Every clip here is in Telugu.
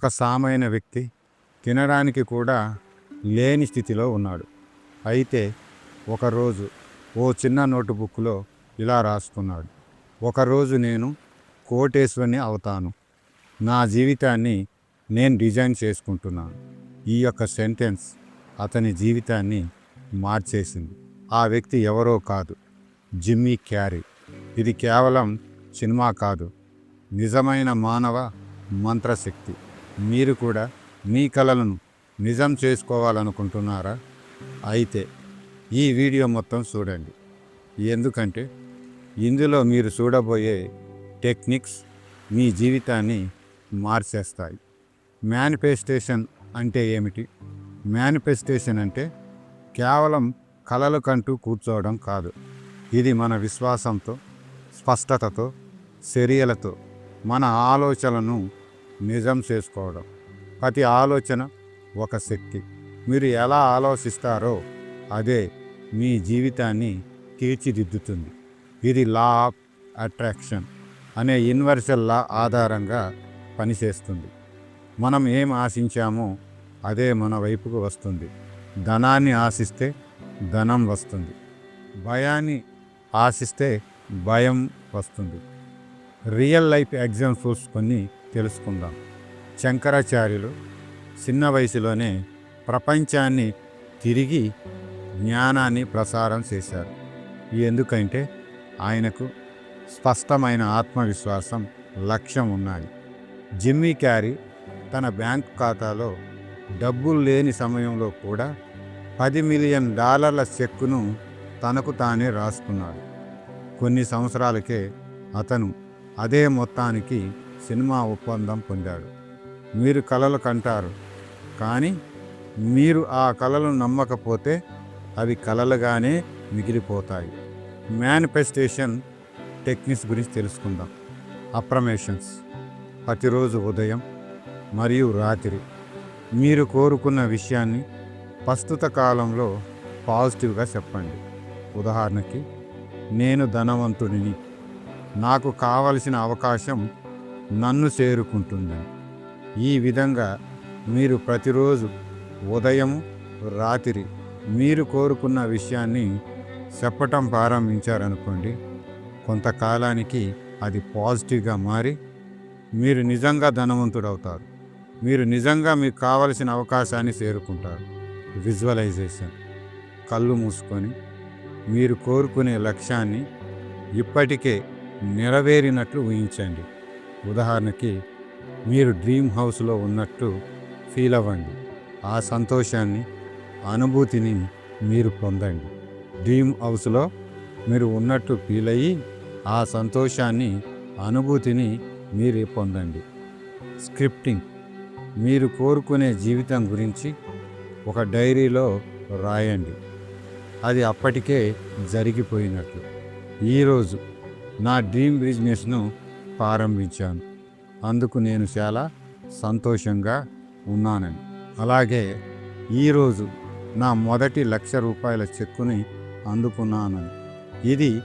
ఒక సామైన వ్యక్తి తినడానికి కూడా లేని స్థితిలో ఉన్నాడు. అయితే ఒకరోజు ఓ చిన్న నోటుబుక్లో ఇలా రాసుకున్నాడు ఒకరోజు నేను కోటేశ్వరిని అవుతాను. నా జీవితాన్ని నేను డిజైన్ చేసుకుంటున్నాను. ఈ యొక్క సెంటెన్స్ అతని జీవితాన్ని మార్చేసింది. ఆ వ్యక్తి ఎవరో కాదు. Jimmy Carrey. ఇది కేవలం సినిమా కాదు. నిజమైన మానవ మంత్రశక్తి. మీరు కూడా మీ కళలను నిజం చేసుకోవాలనుకుంటున్నారా? అయితే ఈ వీడియో మొత్తం చూడండి. ఎందుకంటే ఇందులో మీరు చూడబోయే టెక్నిక్స్ మీ జీవితాన్ని మార్చేస్తాయి. మేనిఫెస్టేషన్ అంటే ఏమిటి? మేనిఫెస్టేషన్ అంటే కేవలం కలలు కంటూ కూర్చోవడం కాదు. ఇది మన విశ్వాసంతో స్పష్టతతో చర్యలతో మన ఆలోచనలను నిజం చేసుకోవడం. ప్రతి ఆలోచన ఒక శక్తి. మీరు ఎలా ఆలోచిస్తారో అదే మీ జీవితాన్ని తీర్చిదిద్దుతుంది. ఇది లా ఆఫ్ అట్రాక్షన్ అనే ఇన్వర్సల్ లా ఆధారంగా పనిచేస్తుంది. మనం ఏం ఆశించామో అదే మన వైపుకు వస్తుంది. ధనాన్ని ఆశిస్తే ధనం వస్తుంది. భయాన్ని ఆశిస్తే భయం వస్తుంది. రియల్ లైఫ్ ఎగ్జాంపుల్స్ కొన్ని తెలుసుకుందాం. శంకరాచార్యులు చిన్న వయసులోనే ప్రపంచాన్ని తిరిగి జ్ఞానాన్ని ప్రసారం చేశారు. ఎందుకంటే ఆయనకు స్పష్టమైన ఆత్మవిశ్వాసం లక్ష్యం ఉన్నాయి జిమ్మీ క్యారీ తన బ్యాంక్ ఖాతాలో డబ్బులు లేని సమయంలో కూడా పది మిలియన్ డాలర్ల చెక్కును తనకు తానే రాసుకున్నాడు. కొన్ని సంవత్సరాలకే అతను అదే మొత్తానికి సినిమా ఒప్పందం పొందాడు. మీరు కళలు కంటారు. కానీ మీరు ఆ కళలను నమ్మకపోతే అవి కళలుగానే మిగిలిపోతాయి. మేనిఫెస్టేషన్ టెక్నిక్స్ గురించి తెలుసుకుందాం. అప్రమేషన్స్. ప్రతిరోజు ఉదయం మరియు రాత్రి మీరు కోరుకున్న విషయాన్ని ప్రస్తుత కాలంలో పాజిటివ్గా చెప్పండి. ఉదాహరణకి నేను ధనవంతుడిని. నాకు కావలసిన అవకాశం నన్ను చేరుకుంటుందని. ఈ విధంగా మీరు ప్రతిరోజు ఉదయం రాత్రి మీరు కోరుకున్న విషయాన్ని చెప్పటం ప్రారంభించారనుకోండి కొంతకాలానికి అది పాజిటివ్గా మారి మీరు నిజంగా ధనవంతుడవుతారు. మీరు నిజంగా మీకు కావలసిన అవకాశాన్ని చేరుకుంటారు. విజువలైజేషన్. కళ్ళు మూసుకొని మీరు కోరుకునే లక్ష్యాన్ని ఇప్పటికే నెరవేరినట్లు ఊహించండి. ఉదాహరణకి మీరు డ్రీమ్ హౌస్లో ఉన్నట్టు ఫీల్ అవ్వండి. ఆ సంతోషాన్ని అనుభూతిని మీరు పొందండి. డ్రీమ్ హౌస్లో మీరు ఉన్నట్టు ఫీల్ అయ్యి ఆ సంతోషాన్ని అనుభూతిని మీరు పొందండి. స్క్రిప్టింగ్. మీరు కోరుకునే జీవితం గురించి ఒక డైరీలో రాయండి. అది అప్పటికే జరిగిపోయినట్లు. ఈరోజు నా డ్రీమ్ బిజినెస్ను ప్రారంభించాను. అందుకు నేను చాలా సంతోషంగా ఉన్నానని. అలాగే ఈరోజు నా మొదటి లక్ష రూపాయల చెక్కుని అందుకున్నానని. ఇది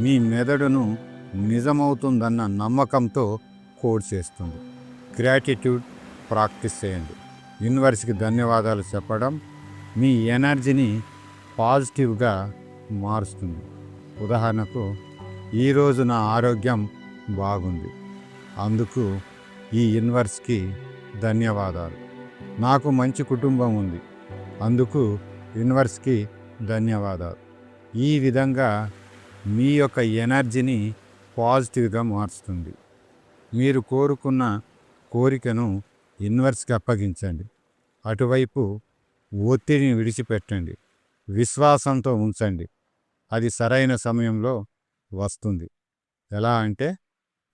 మీ మెదడును నిజమవుతుందన్న నమ్మకంతో కోడ్ చేస్తుంది. గ్రాటిట్యూడ్ ప్రాక్టీస్ చేయండి. యూనివర్స్కి ధన్యవాదాలు చెప్పడం మీ ఎనర్జీని పాజిటివ్గా మారుస్తుంది. ఉదాహరణకు ఈరోజు నా ఆరోగ్యం బాగుంది. అందుకు ఈ యూనివర్స్కి ధన్యవాదాలు. నాకు మంచి కుటుంబం ఉంది. అందుకు యూనివర్స్కి ధన్యవాదాలు. ఈ విధంగా మీ యొక్క ఎనర్జీని పాజిటివ్గా మారుస్తుంది మీరు కోరుకున్న కోరికను యూనివర్స్కి అప్పగించండి. అటువైపు ఒత్తిడిని విడిచిపెట్టండి. విశ్వాసంతో ఉంచండి. అది సరైన సమయంలో వస్తుంది. ఎలా అంటే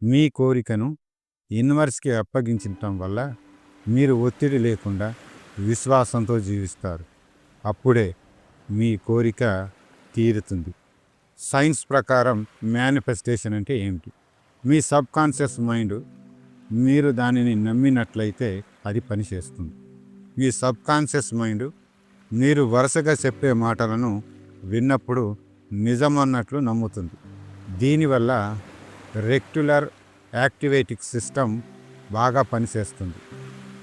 మీ కోరికను యూనివర్స్కి అప్పగించటం వల్ల మీరు ఒత్తిడి లేకుండా విశ్వాసంతో జీవిస్తారు. అప్పుడే మీ కోరిక తీరుతుంది. సైన్స్ ప్రకారం మేనిఫెస్టేషన్ అంటే ఏమిటి? మీ సబ్ కాన్షియస్ మైండ్ మీరు దానిని నమ్మినట్లయితే అది పనిచేస్తుంది మీ సబ్ కాన్షియస్ మైండ్ మీరు వరుసగా చెప్పే మాటలను విన్నప్పుడు నిజమన్నట్లు నమ్ముతుంది. దీనివల్ల రెక్టులర్ యాక్టివేటిక్ సిస్టమ్ బాగా పనిచేస్తుంది.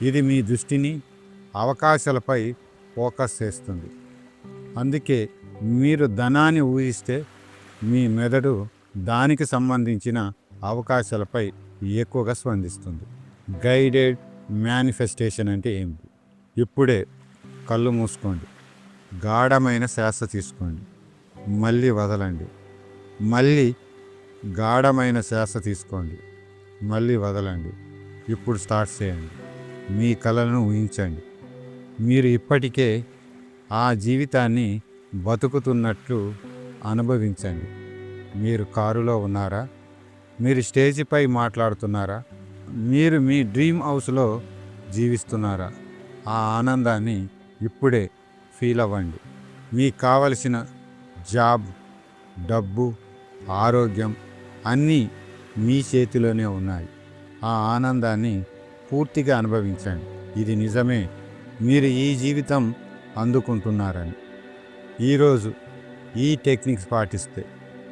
ఇది మీ దృష్టిని అవకాశాలపై ఫోకస్ చేస్తుంది. అందుకే మీరు ధనాన్ని ఊహిస్తే మీ మెదడు దానికి సంబంధించిన అవకాశాలపై ఎక్కువగా స్పందిస్తుంది. గైడెడ్ మేనిఫెస్టేషన్ అంటే ఏమిటి? ఇప్పుడే కళ్ళు మూసుకోండి. గాఢమైన శ్వాస తీసుకోండి. మళ్ళీ వదలండి. మళ్ళీ గాఢమైన శ్వాస తీసుకోండి. మళ్ళీ వదలండి. ఇప్పుడు స్టార్ట్ చేయండి. మీ కళలను ఊహించండి. మీరు ఇప్పటికే ఆ జీవితాన్ని బతుకుతున్నట్లు అనుభవించండి. మీరు కారులో ఉన్నారా? మీరు స్టేజిపై మాట్లాడుతున్నారా? మీరు మీ డ్రీమ్ హౌస్లో జీవిస్తున్నారా? ఆ ఆనందాన్ని ఇప్పుడే ఫీల్ అవ్వండి. మీకు కావలసిన జాబ్ డబ్బు ఆరోగ్యం అన్నీ మీ చేతిలోనే ఉన్నాయి. ఆ ఆనందాన్ని పూర్తిగా అనుభవించండి. ఇది నిజమే. మీరు ఈ జీవితం అందుకుంటున్నారని. ఈరోజు ఈ టెక్నిక్స్ పాటిస్తే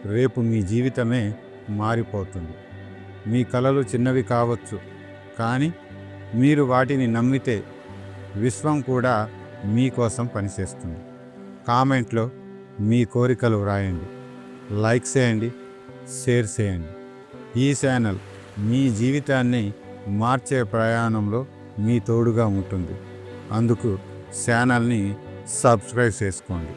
రేపు మీ జీవితమే మారిపోతుంది. మీ కలలు చిన్నవి కావచ్చు కానీ మీరు వాటిని నమ్మితే విశ్వం కూడా మీకోసం పనిచేస్తుంది. కామెంట్లో మీ కోరికలు వ్రాయండి. లైక్ చేయండి. షేర్ చేయండి ఈ ఛానల్ మీ జీవితాన్ని మార్చే ప్రయాణంలో మీ తోడుగా ఉంటుంది. అందుకు ఛానల్ని సబ్స్క్రైబ్ చేసుకోండి.